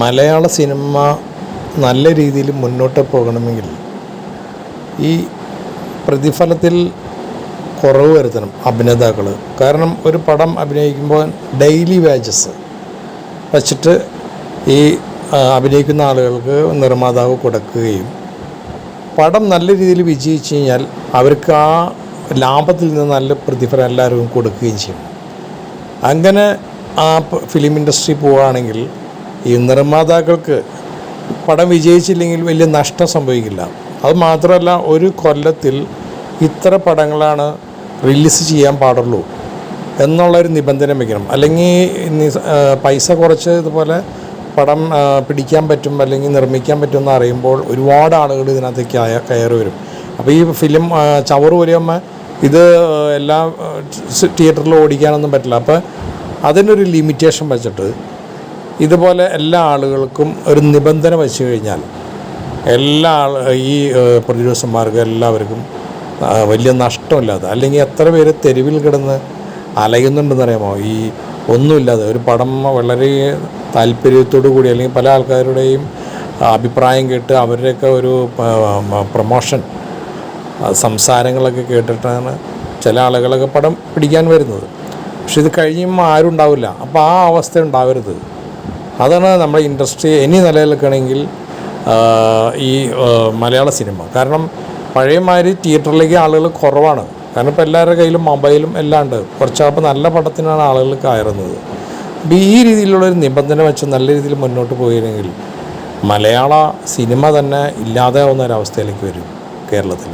മലയാള cinema നല്ല രീതിയിൽ മുന്നോട്ട് പോകണമെങ്കിൽ ഈ പ്രതിഫലത്തിൽ കുറവ് വരുത്തണം അഭിനേതാക്കൾ. കാരണം ഒരു പടം അഭിനയിക്കുമ്പോൾ ഡെയിലി വേജസ് വച്ചിട്ട് ഈ അഭിനയിക്കുന്ന ആളുകൾക്ക് നിർമ്മാതാവ് കൊടുക്കുകയും പടം നല്ല രീതിയിൽ വിജയിച്ചു കഴിഞ്ഞാൽ അവർക്ക് ആ ലാഭത്തിൽ നിന്ന് നല്ല പ്രതിഫലം എല്ലാവർക്കും കൊടുക്കുകയും ചെയ്യും. അങ്ങനെ ആ ഫിലിം ഇൻഡസ്ട്രി പോവുകയാണെങ്കിൽ ഈ നിർമ്മാതാക്കൾക്ക് പടം വിജയിച്ചില്ലെങ്കിൽ വലിയ നഷ്ടം സംഭവിക്കില്ല. അത് മാത്രമല്ല ഒരു കൊല്ലത്തിൽ ഇത്ര പടങ്ങളാണ് റിലീസ് ചെയ്യാൻ പാടുള്ളൂ എന്നുള്ളൊരു നിബന്ധന വയ്ക്കണം. അല്ലെങ്കിൽ പൈസ കുറച്ച് ഇതുപോലെ പടം പിടിക്കാൻ പറ്റും അല്ലെങ്കിൽ നിർമ്മിക്കാൻ പറ്റും എന്ന് അറിയുമ്പോൾ ഒരുപാട് ആളുകൾ ഇതിനകത്തേക്ക് ആയ കയറി വരും. അപ്പോൾ ഈ ഫിലിം ചവറ് പോലെയമ്മ ഇത് എല്ലാ തിയേറ്ററിലും ഓടിക്കാനൊന്നും പറ്റില്ല. അപ്പോൾ അതിനൊരു ലിമിറ്റേഷൻ വെച്ചിട്ട് ഇതുപോലെ എല്ലാ ആളുകൾക്കും ഒരു നിബന്ധന വെച്ച് കഴിഞ്ഞാൽ എല്ലാ ഈ പ്രൊഡ്യൂസർമാർക്ക് എല്ലാവർക്കും വലിയ നഷ്ടമില്ലാതെ അല്ലെങ്കിൽ എത്ര പേര് തെരുവിൽ കിടന്ന് അലയുന്നുണ്ടെന്ന് അറിയാമോ ഈ ഒന്നുമില്ലാതെ ഒരു പടം വളരെ താല്പര്യത്തോടു കൂടി അല്ലെങ്കിൽ പല ആൾക്കാരുടെയും അഭിപ്രായം കേട്ട് അവരുടെയൊക്കെ ഒരു പ്രൊമോഷൻ സംസാരങ്ങളൊക്കെ കേട്ടിട്ടാണ് ചില ആളുകളൊക്കെ പടം പിടിക്കാൻ വരുന്നത്. പക്ഷെ ഇത് കഴിയുമ്പോൾ ആരും ഉണ്ടാവില്ല. അപ്പോൾ ആ അവസ്ഥ ഉണ്ടാവരുത്. അതാണ് നമ്മുടെ ഇൻഡസ്ട്രി ഇനി നിലനിൽക്കണമെങ്കിൽ ഈ മലയാള സിനിമ. കാരണം പഴയമാതിരി തിയേറ്ററിലേക്ക് ആളുകൾ കുറവാണ്. കാരണം ഇപ്പോൾ എല്ലാവരുടെ കയ്യിലും മൊബൈലും എല്ലാം ഉണ്ട്. കുറച്ചാകുമ്പോൾ നല്ല പടത്തിനാണ് ആളുകൾ കയറുന്നത്. അപ്പോൾ ഈ രീതിയിലുള്ളൊരു നിബന്ധന വെച്ച് നല്ല രീതിയിൽ മുന്നോട്ട് പോയിരുന്നെങ്കിൽ മലയാള സിനിമ തന്നെ ഇല്ലാതെ ആവുന്ന ഒരവസ്ഥയിലേക്ക് വരും കേരളത്തിൽ.